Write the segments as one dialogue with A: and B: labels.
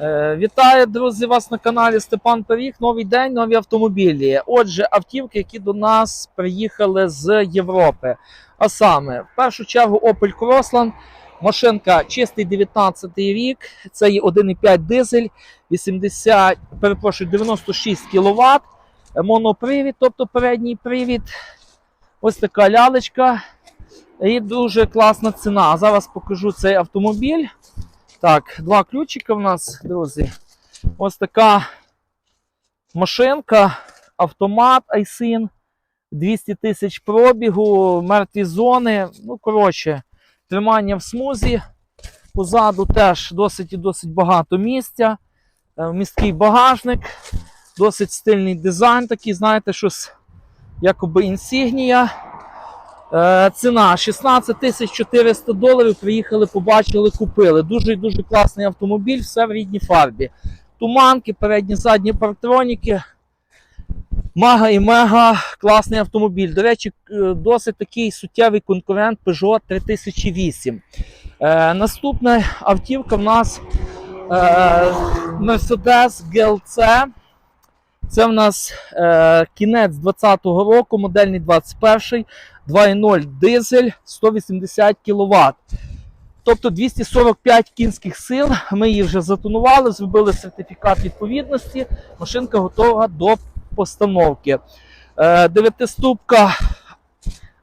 A: Е, Вітаю, друзі, вас на каналі Степан Пиріг. Новий день, нові автомобілі. Отже, автівки, які до нас приїхали з Європи. А саме, в першу чергу, Opel Crossland. Машинка чистий 19 рік. Це є 1,5 дизель, 80, перепрошую, 96 кВт. Монопривід, тобто передній привід. Ось така лялечка. І дуже класна ціна. Зараз покажу цей автомобіль. Так, два ключика в нас, друзі. Ось така машинка, автомат Айсин, 200 тисяч пробігу, мертві зони. Ну, коротше, тримання в смузі. Позаду теж досить і досить багато місця. Е, Місткий багажник, досить стильний дизайн, такий, знаєте, щось якоби інсігнія. Е, ціна 16 тисяч 400 доларів. Приїхали, побачили, купили. Дуже і дуже класний автомобіль, все в рідній фарбі. Туманки, передні, задні парктроніки. Мага і мега класний автомобіль. До речі, е, досить такий суттєвий конкурент Peugeot 3008. Е, наступна автівка в нас е, Mercedes GLC. Це в нас е, кінець 2020 року, модельний 21 2.0 дизель 180 кВт. Тобто 245 кінських сил. Ми її вже затонували, зробили сертифікат відповідності. Машинка готова до постановки. Е, Дев'ятиступка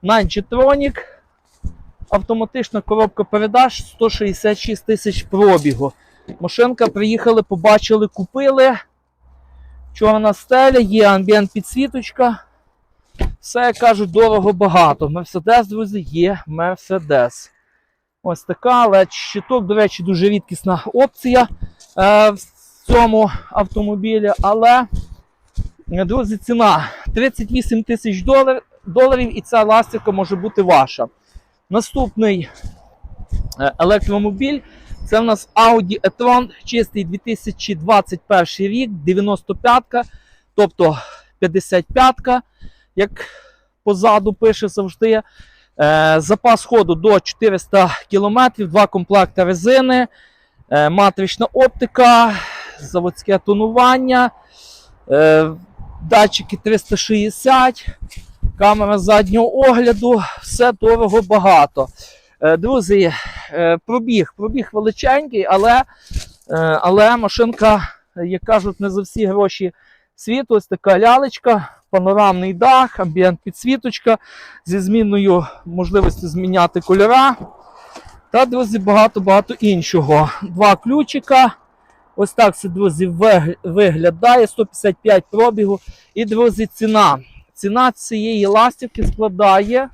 A: Ninetronic. Автоматична коробка передач 166 тисяч пробігу. Машинка приїхали, побачили, купили. Чорна стеля, є амбієнт підсвіточка. Все, як кажуть, дорого багато. Мерседес, друзі, є Мерседес. Ось така, але щиток, до речі, дуже рідкісна опція е, в цьому автомобілі. Але, друзі, ціна 38 тисяч долар, доларів, і ця ластівка може бути ваша. Наступний е, електромобіль це в нас Audi e-tron, чистий 2021 рік, 95-ка, тобто 55-ка, як позаду пише завжди. Е, запас ходу до 400 км, два комплекти резини, е, матрична оптика, заводське тонування, е, датчики 360, камера заднього огляду, все дорого багато. Друзі, пробіг, пробіг величенький, але, але машинка, як кажуть, не за всі гроші світу. Ось така лялечка, панорамний дах, амбієнт підсвіточка зі зміною можливості зміняти кольора. Та, друзі, багато-багато іншого. Два ключика. Ось так це, друзі, виглядає. 155 пробігу. І, друзі, ціна. Ціна цієї ластівки складає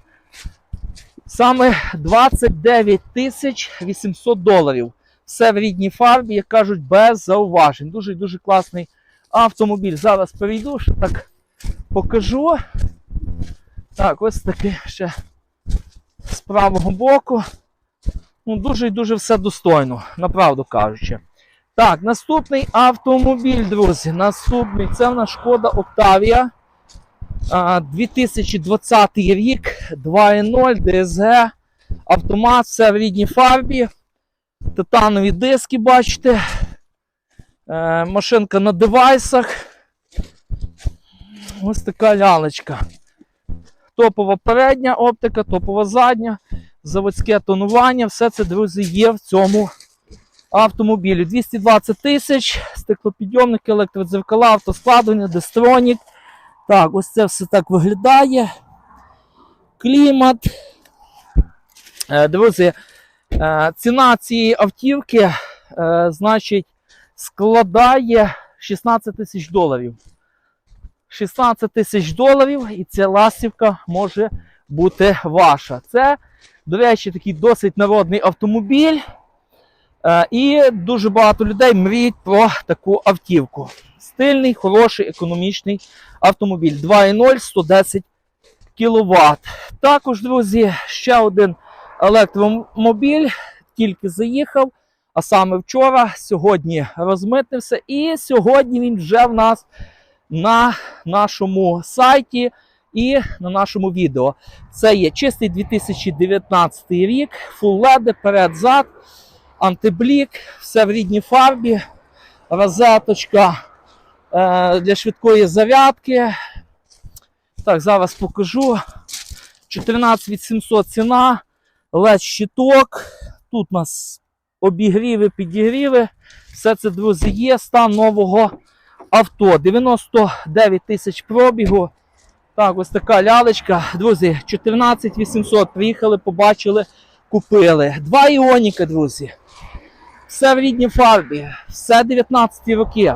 A: саме 29 тисяч 800 доларів. Все в рідній фарбі, як кажуть, без зауважень. Дуже-дуже класний автомобіль. Зараз перейду, ще так покажу. Так, ось таке ще з правого боку. Ну, дуже і дуже все достойно, направду кажучи. Так, наступний автомобіль, друзі. Наступний це в нас шкода Octavia. 2020 рік, 2.0, DSG, автомат, все в рідній фарбі. Титанові диски, бачите. Е, машинка на девайсах. Ось така лялечка. Топова передня оптика, топова задня, заводське тонування. Все це, друзі, є в цьому автомобілі. 220 тисяч, стеклопідйомники, електродзеркала, автоскладування, дестронік. Так, ось це все так виглядає. Клімат. Е, Друзі, е, ціна цієї автівки, е, значить, складає 16 тисяч доларів. 16 тисяч доларів, і ця ластівка може бути ваша. Це, до речі, такий досить народний автомобіль. Е, І дуже багато людей мріють про таку автівку. Стильний, хороший, економічний автомобіль. 2.0, 110 кВт. Також, друзі, ще один електромобіль, тільки заїхав, а саме вчора, сьогодні розмитнився. І сьогодні він вже в нас на нашому сайті і на нашому відео. Це є чистий 2019 рік, Full LED, перед-зад, антиблік, все в рідній фарбі. розеточка е, для швидкої зарядки. Так, зараз покажу. 14800 ціна, led щиток. Тут у нас обігріви, підігріви. Все це, друзі, є. Стан нового авто. 99 тисяч пробігу. Так, ось така лялечка. Друзі, 14800. Приїхали, побачили, купили. Два іоніка, друзі. Все в рідній фарбі. Все 19 роки.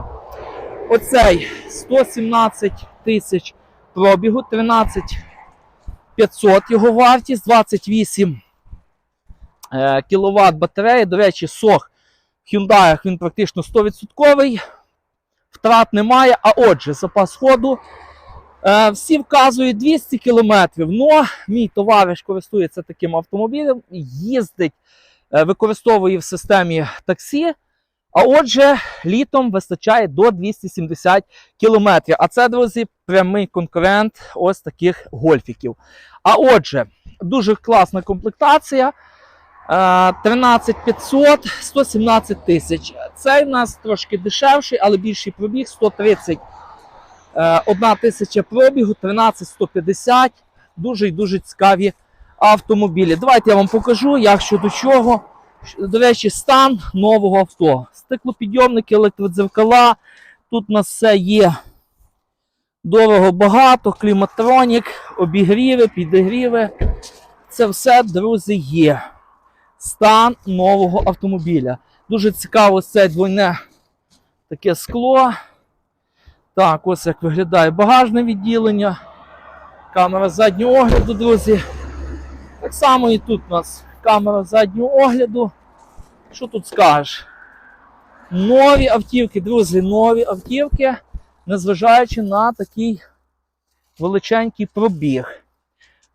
A: Оцей 117 тисяч пробігу, 13 500 його вартість, 28 е, кВт батареї. До речі, сох в Hyundai він практично 100%. Втрат немає. А отже, запас ходу. Е, всі вказують 200 км. Но мій товариш користується таким автомобілем, їздить, е, використовує в системі таксі. А отже, літом вистачає до 270 км. А це, друзі, прямий конкурент ось таких гольфіків. А отже, дуже класна комплектація. Е, 13500, 117 тисяч. Цей у нас трошки дешевший, але більший пробіг 130. Е, тисяча пробігу, 13150. Дуже і дуже цікаві автомобілі. Давайте я вам покажу, як що до чого. До речі, стан нового авто. Стеклопідйомники, електродзеркала. Тут у нас все є дорого багато, кліматронік, обігріви, підігріви. Це все, друзі, є. Стан нового автомобіля. Дуже цікаво це двойне таке скло. Так, ось як виглядає багажне відділення. Камера заднього огляду, друзі. Так само і тут у нас камера заднього огляду. Що тут скажеш? Нові автівки, друзі, нові автівки, незважаючи на такий величенький пробіг.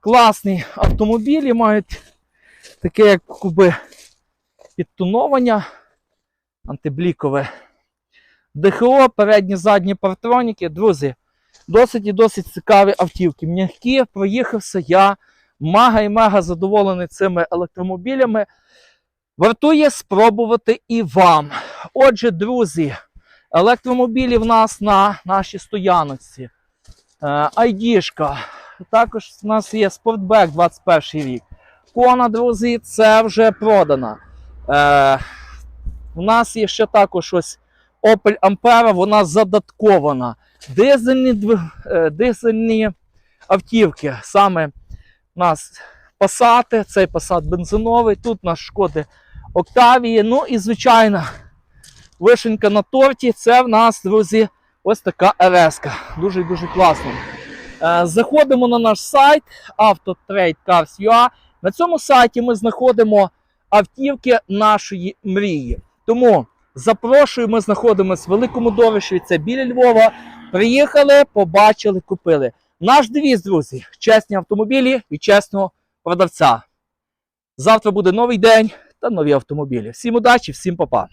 A: Класні автомобілі мають таке, як куби підтоновання антиблікове. ДХО, передні задні партроніки. Друзі, досить і досить цікаві автівки. М'які, проїхався я мага і мега задоволений цими електромобілями. Вартує спробувати і вам. Отже, друзі, електромобілі в нас на нашій стояночці. Е, Айдішка. Також у нас є Спортбек 21 рік. Кона, друзі, це вже продана. Е, у нас є ще також ось Opel Ampera, вона задаткована. Дизельні, е, дизельні автівки. Саме у нас Passat, цей Passat бензиновий, тут у нас шкоди Октавії. Ну і звичайно, вишенька на торті. Це в нас, друзі, ось така РС. Дуже-дуже класно. Е, Заходимо на наш сайт Autotrade Cars.ua. На цьому сайті ми знаходимо автівки нашої мрії. Тому запрошую, ми знаходимося в Великому Довишеві, це біля Львова. Приїхали, побачили, купили. Наш девіз, друзі, чесні автомобілі і чесного продавця. Завтра буде новий день та нові автомобілі. Всім удачі, всім па-па.